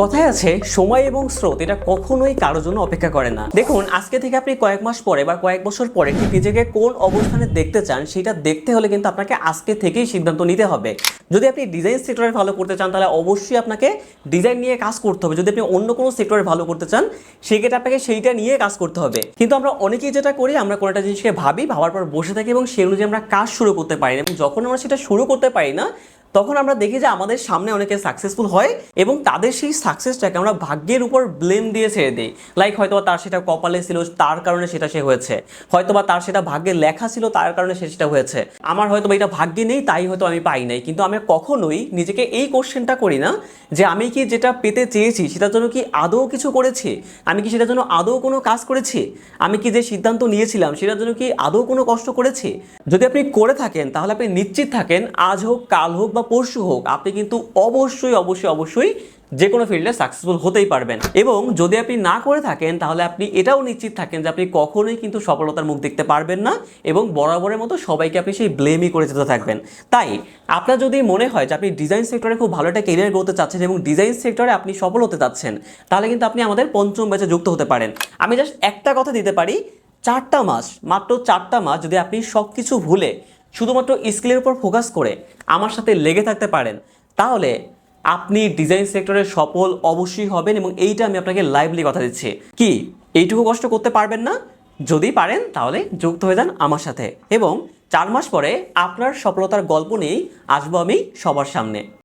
কথায় আছে, সময় এবং স্রোত, এটা কখনোই কারও জন্য অপেক্ষা করে না। দেখুন, আজকে থেকে আপনি কয়েক মাস পরে বা কয়েক বছর পরে ঠিক নিজেকে কোন অবস্থানে দেখতে চান, সেটা দেখতে হলে কিন্তু আপনাকে আজকে থেকেই সিদ্ধান্ত নিতে হবে। যদি আপনি ডিজাইন সেক্টরে ভালো করতে চান, তাহলে অবশ্যই আপনাকে ডিজাইন নিয়ে কাজ করতে হবে। যদি আপনি অন্য কোনো সেক্টরে ভালো করতে চান, সেক্ষেত্রে আপনাকে সেইটা নিয়ে কাজ করতে হবে। কিন্তু আমরা অনেকেই যেটা করি, আমরা কোনো একটা জিনিসকে ভাবি, ভাবার পর বসে থাকি এবং সেই অনুযায়ী আমরা কাজ শুরু করতে পারি না। এবং যখন আমরা সেটা শুরু করতে পারি না তখন আমরা দেখি যে আমাদের সামনে অনেকে সাকসেসফুল হয় এবং তাদের সেই সাকসেসটাকে আমরা ভাগ্যের উপর ব্লেম দিয়ে ছেড়ে দিই। লাইক হয়তো তার সেটা কপালে ছিল, তার কারণে সেটা সে হয়েছে। হয়তোবা তার সেটা ভাগ্যে লেখা ছিল, তার কারণে সে সেটা হয়েছে। আমার হয়তো বা এটা ভাগ্যে নেই, তাই হয়তো আমি পাই নাই। কিন্তু আমি কখনোই নিজেকে এই কোশ্চেনটা করি না যে আমি কি যেটা পেতে চেয়েছি, সেটার জন্য কি আদৌ কিছু করেছি? আমি কি সেটার জন্য আদৌ কোনো কাজ করেছি? আমি কি যে সিদ্ধান্ত নিয়েছিলাম, সেটার জন্য কি আদৌ কোনো কষ্ট করেছি? যদি আপনি করে থাকেন, তাহলে আপনি নিশ্চিত থাকেন, আজ হোক, কাল হোক বা পরশু হোক, আপনি কিন্তু অবশ্যই অবশ্যই অবশ্যই যে কোনো ফিল্ডে সাকসেসফুল হতেই পারবেন। এবং যদি আপনি না করে থাকেন, তাহলে আপনি এটাও নিশ্চিত থাকেন যে আপনি কখনোই কিন্তু সফলতার মুখ দেখতে পারবেন না এবং বরাবরের মতো সবাইকে আপনি সেই ব্লেমই করে যেতে থাকবেন। তাই, আপনার যদি মনে হয় যে আপনি ডিজাইন সেক্টরে খুব ভালো একটা কেরিয়ার করতে চাচ্ছেন এবং ডিজাইন সেক্টরে আপনি সফল হতে চাচ্ছেন, তাহলে কিন্তু আপনি আমাদের পঞ্চম ব্যাচে যুক্ত হতে পারেন। আমি জাস্ট একটা কথা দিতে পারি, চারটা মাস, মাত্র চারটা মাস যদি আপনি সব কিছু ভুলে শুধুমাত্র স্কিলের উপর ফোকাস করে আমার সাথে লেগে থাকতে পারেন, তাহলে আপনি ডিজাইন সেক্টরে সফল অবশ্যই হবেন এবং এইটা আমি আপনাকে লাইভলি কথা দিচ্ছি। কি, এইটুকু কষ্ট করতে পারবেন না? যদি পারেন, তাহলে যুক্ত হয়ে যান আমার সাথে। এবং চার মাস পরে আপনার সফলতার গল্প নিয়েই আসব আমি সবার সামনে।